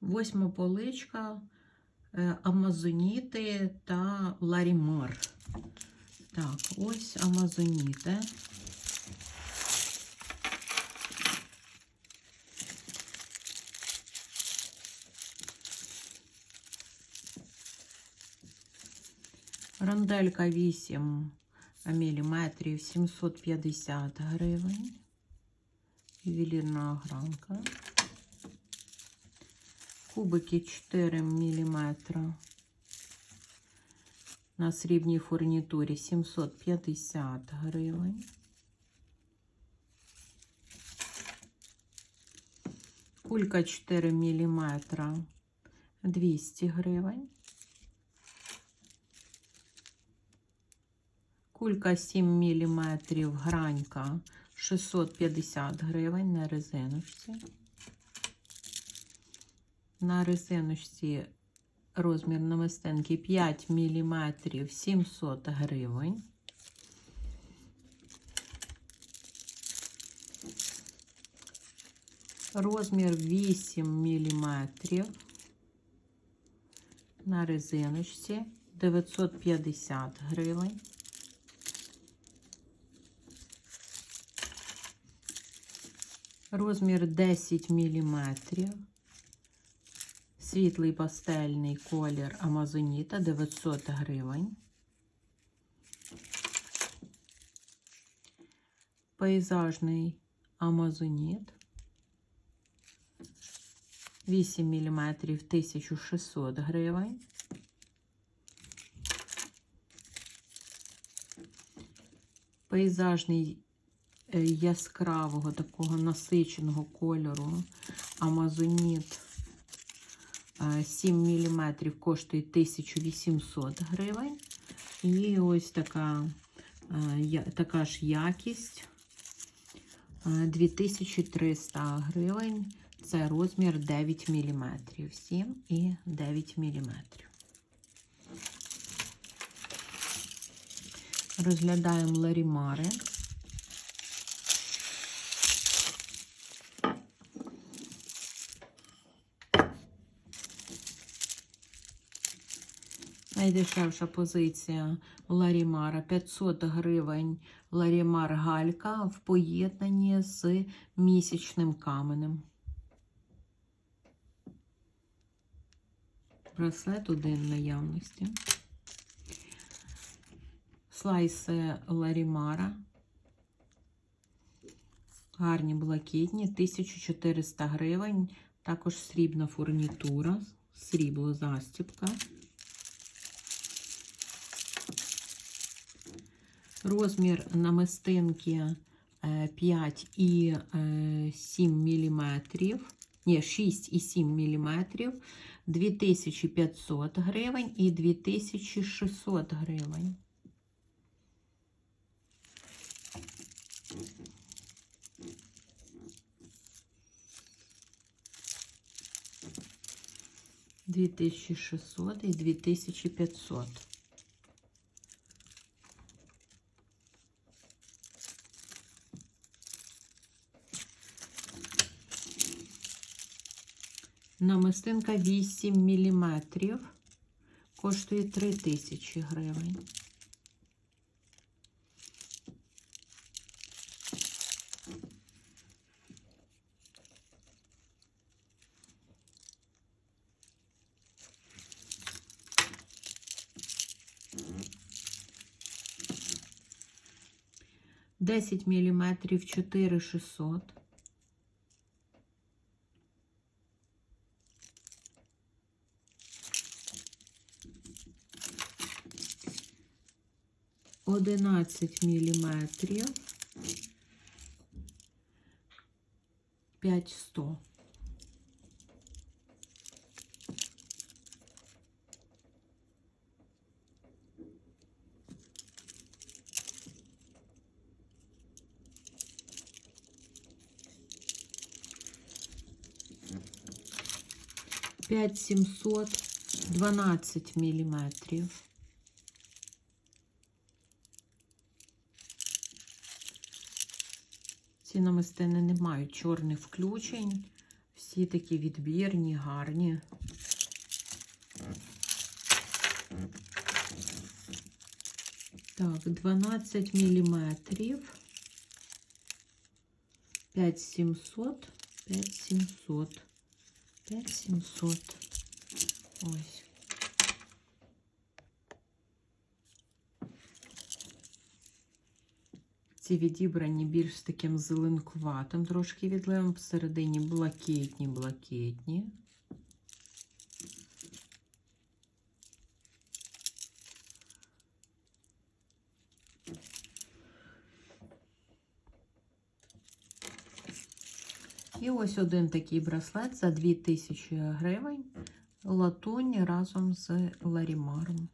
Восьма поличка, е, Амазоніти та Ларімар. Так, ось Амазоніти. Ранделька 8 мм 750 гривень. Ювелірна огранка. Кубики 4 мм на срібній фурнітурі 750 гривень. Кулька 4 мм 200 гривень. Кулька 7 мм гранька 650 гривень на резиночці. На резиночці розмір намистинки 5 мм 700 гривень. Розмір 8 мм на резиночці 950 гривень. Розмір 10 мм. Світлий пастельний колір Амазоніта 900 гривень. Пейзажний Амазоніт 8 мм 1600 гривень. Пейзажний е, яскравого такого насиченого кольору Амазоніт 7 мм коштує 1800 гривень. І ось така, така ж якість е, 2300 гривень. Це розмір 9 мм. 7 і 9 мм. Розглядаємо ларімари. Найдешевша позиція Ларімара 500 гривень Ларімар Галька в поєднанні з місячним каменем. Браслет один наявності. Слайси Ларімара. Гарні блакитні, 1400 гривень. Також срібна фурнітура, срібло застіпка. Розмір намистинки е, 5 і е, 7 мм, ні, 6 і 7 мм, 2500 гривень і 2600 гривень. Дві тисячі шістсот і дві тисячі п'ятсот. Намистинка 8 мм. Коштує 3 тисячі гривень. Десять міліметрів чотири шістсот. Одинадцять міліметрів. П'ять сто. П'ять сімсот дванадцять міліметрів. Ці намистини не мають чорних включень. Всі такі відбірні, гарні. Так, 12 міліметрів. 5700, 5700, 5700. Ось. Ці відібрані більш таким зеленкуватим трошки відливом, всередині блакитні, блакитні. І ось один такий браслет за 2000 гривень. Латунь разом з ларімаром.